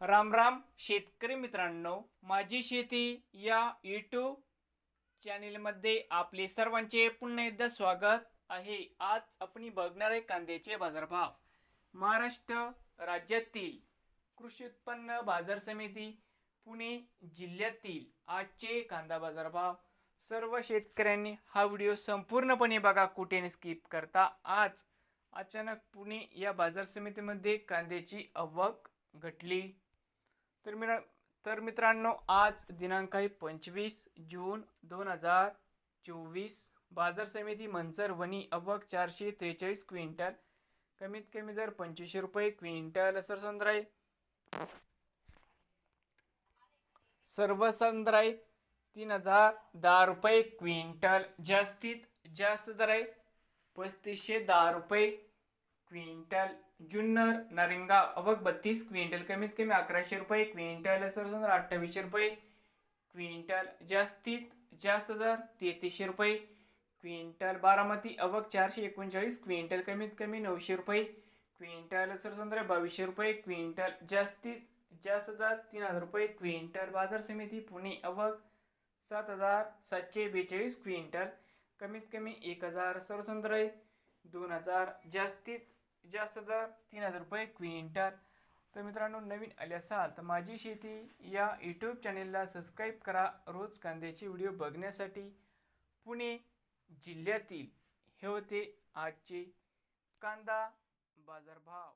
राम राम शेतकरी मित्रांनो माझी शेती या यूट्यूब चॅनेलमध्ये आपले सर्वांचे पुन्हा एकदा स्वागत आहे. आज आपण बघणार आहे कांद्याचे बाजारभाव. महाराष्ट्र राज्यातील कृषी उत्पन्न बाजार समिती पुणे जिल्ह्यातील आजचे कांदा बाजारभाव. सर्व शेतकऱ्यांनी हा व्हिडिओ संपूर्णपणे बघा कुठे स्किप करता. आज अचानक पुणे या बाजार समितीमध्ये कांद्याची आवक घटली. तर मिरा तर मित्रांनो आज दिनांक आहे पंचवीस जून दोन हजार चोवीस. बाजार समिती मंचर वणी अवक चारशे त्रेचाळीस क्विंटल. कमीत कमी दर पंचवीसशे रुपये क्विंटल सर संद्राय सर्व संद्राय तीन हजार दहा रुपये क्विंटल. जास्तीत जास्त दर आहे पस्तीसशे दहा रुपये क्विंटल जुन्नर नारिंगा अवक बत्तीस क्विंटल कमीत कमी अकराशे रुपये क्विंटल सरसंद्र अठ्ठावीसशे रुपये क्विंटल जास्तीत जास्त दर तेहतीसशे रुपये क्विंटल बारामती अवक चारशे एकोणचाळीस क्विंटल कमीत कमी नऊशे रुपये क्विंटल सरसंद्र बावीसशे रुपये क्विंटल जास्तीत जास्त दर तीन हजार रुपये क्विंटल बाजार समिती पुणे अवक सात हजार सातशे बेचाळीस क्विंटल कमीत कमी एक हजार सर्वसंद्र दोन हजार जास्तीत जास्त तर तीन हजार रुपये क्विंटल. तर मित्रांनो नवीन आले असाल तर माझी शेती या यूट्यूब चॅनेलला सबस्क्राईब करा. रोज कांद्याचे व्हिडिओ बघण्यासाठी पुणे जिल्ह्यातील हे होते आजचे कांदा बाजारभाव.